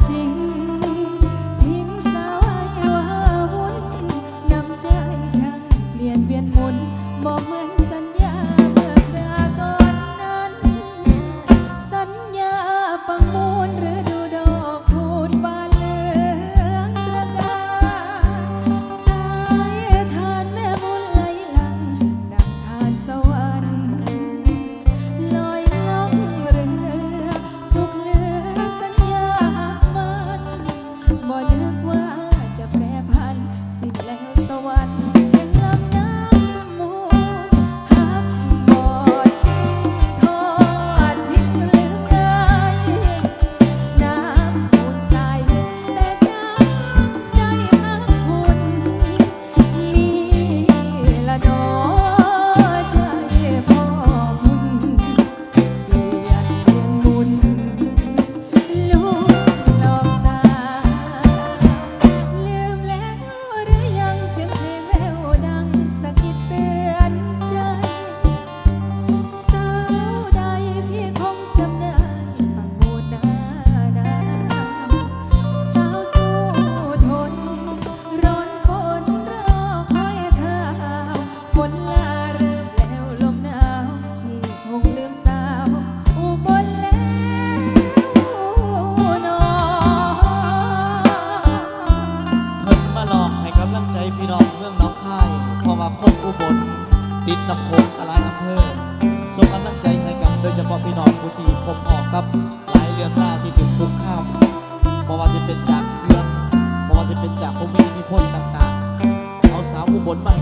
животе ินนำโขงหลายอำเภอส่งกำลังใจให้กันโดยเฉพาะพี่น้องผู้ที่พบออกครับหลายเรื่องราที่ถึงทุกข้าวเพรว่าจะเป็นจากเครื่องเพรว่าจะเป็นจากผู้มีอิทธิพลต่างๆ เอาสาวอุบลมา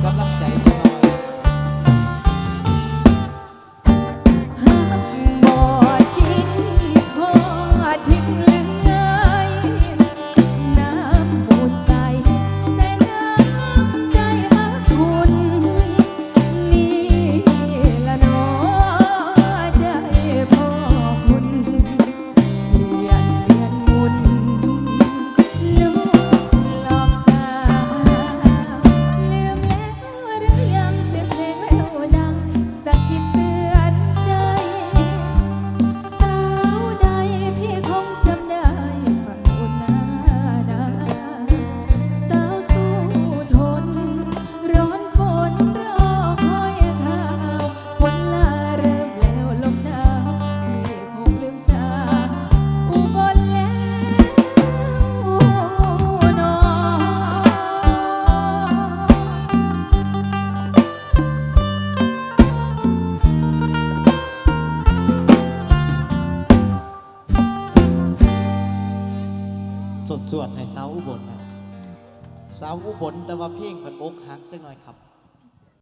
สดสวดให้สาวอุบลนะสาวอุบลแต่ว่าเพียงเป็นอกหักจังหน่อยครับ